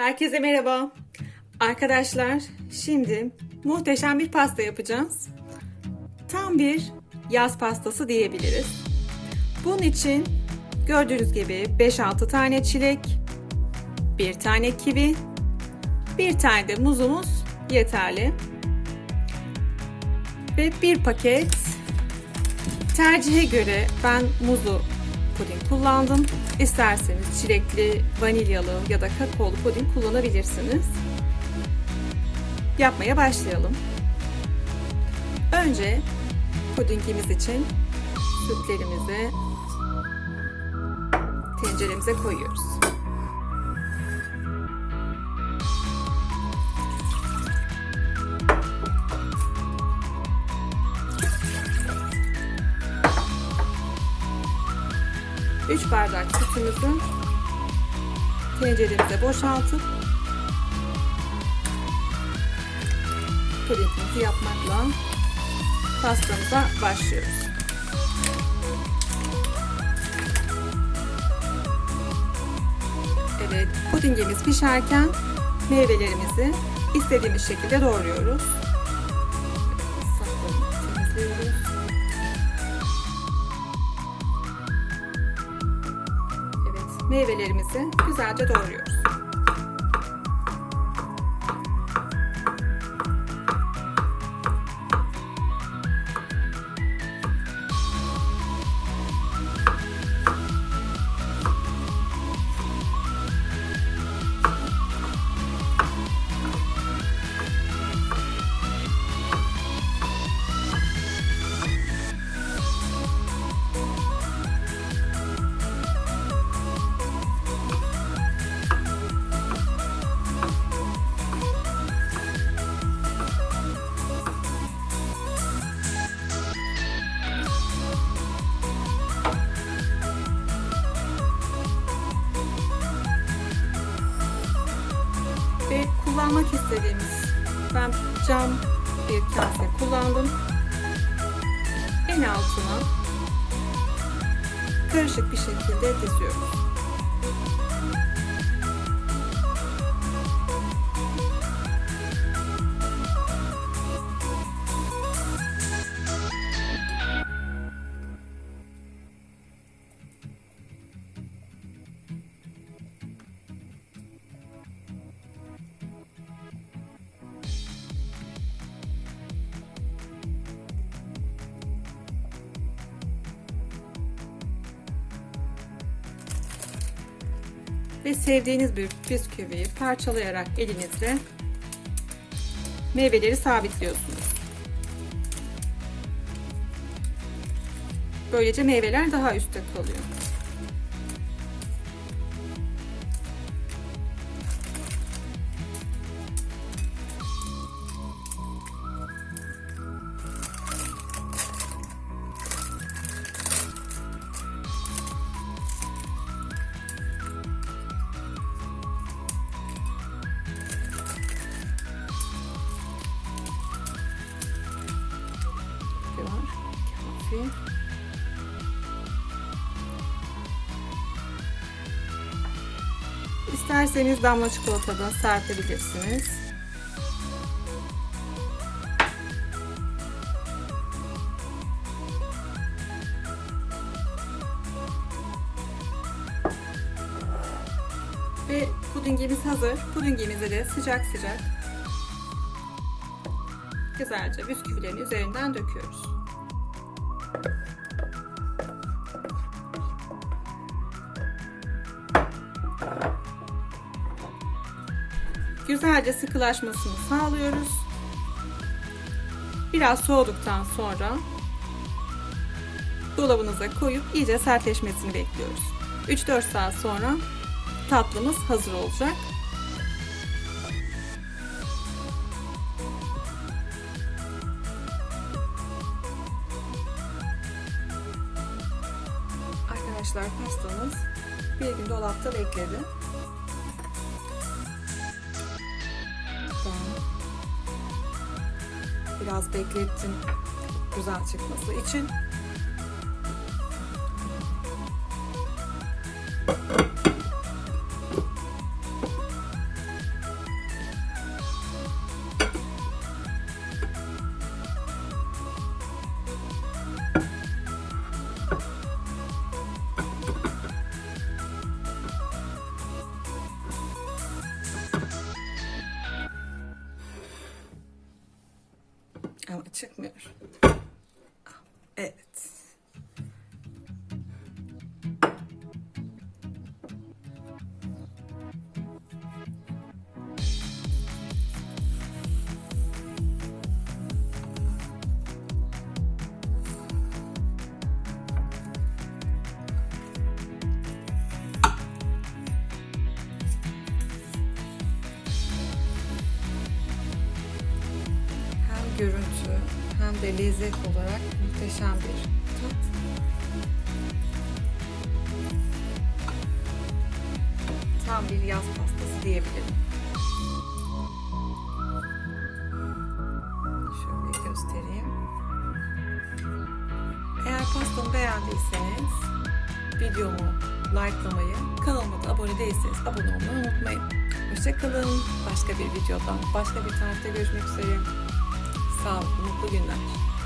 Herkese merhaba. Arkadaşlar, şimdi muhteşem bir pasta yapacağız. Tam bir yaz pastası diyebiliriz. Bunun için gördüğünüz gibi 5-6 tane çilek, bir tane kivi, bir tane de muzumuz yeterli. Ve bir paket tercihe göre ben muzu puding kullandım. İsterseniz çilekli, vanilyalı ya da kakaolu puding kullanabilirsiniz. Yapmaya başlayalım. Önce pudingimiz için sütlerimizi tenceremize koyuyoruz. Üç bardak sütümüzü tenceremize boşaltıp pudingimizi yapmakla pastamıza başlıyoruz. Evet, pudingimiz pişerken meyvelerimizi istediğimiz şekilde doğruyoruz. Meyvelerimizi güzelce doğruyoruz. İstediğimiz ben cam bir kase kullandım. En altına karışık bir şekilde diziyorum. Ve sevdiğiniz bir bisküviyi parçalayarak elinizle meyveleri sabitliyorsunuz. Böylece meyveler daha üstte kalıyor. Kafi. İsterseniz damla çikolata da serpebilirsiniz. Ve pudingimiz hazır. Pudingimizi de sıcak sıcak güzelce bisküvilerin üzerinden döküyoruz. Güzelce sıkılaşmasını sağlıyoruz. Biraz soğuduktan sonra dolabınıza koyup iyice sertleşmesini bekliyoruz. 3-4 saat sonra tatlımız hazır olacak. Arkadaşlar pastamız bir gün dolapta bekledi. Ben biraz beklettim güzel çıkması için. Evet. Görüntü hem de lezzet olarak muhteşem bir tat. Tam bir yaz pastası diyebilirim. Şöyle göstereyim. Eğer pastamı beğendiyseniz videomu likelamayı, kanalıma da abone değilseniz abone olmayı unutmayın. Hoşçakalın. Başka bir videodan, başka bir tarihte görüşmek üzere. Sağlıklı, mutlu günler.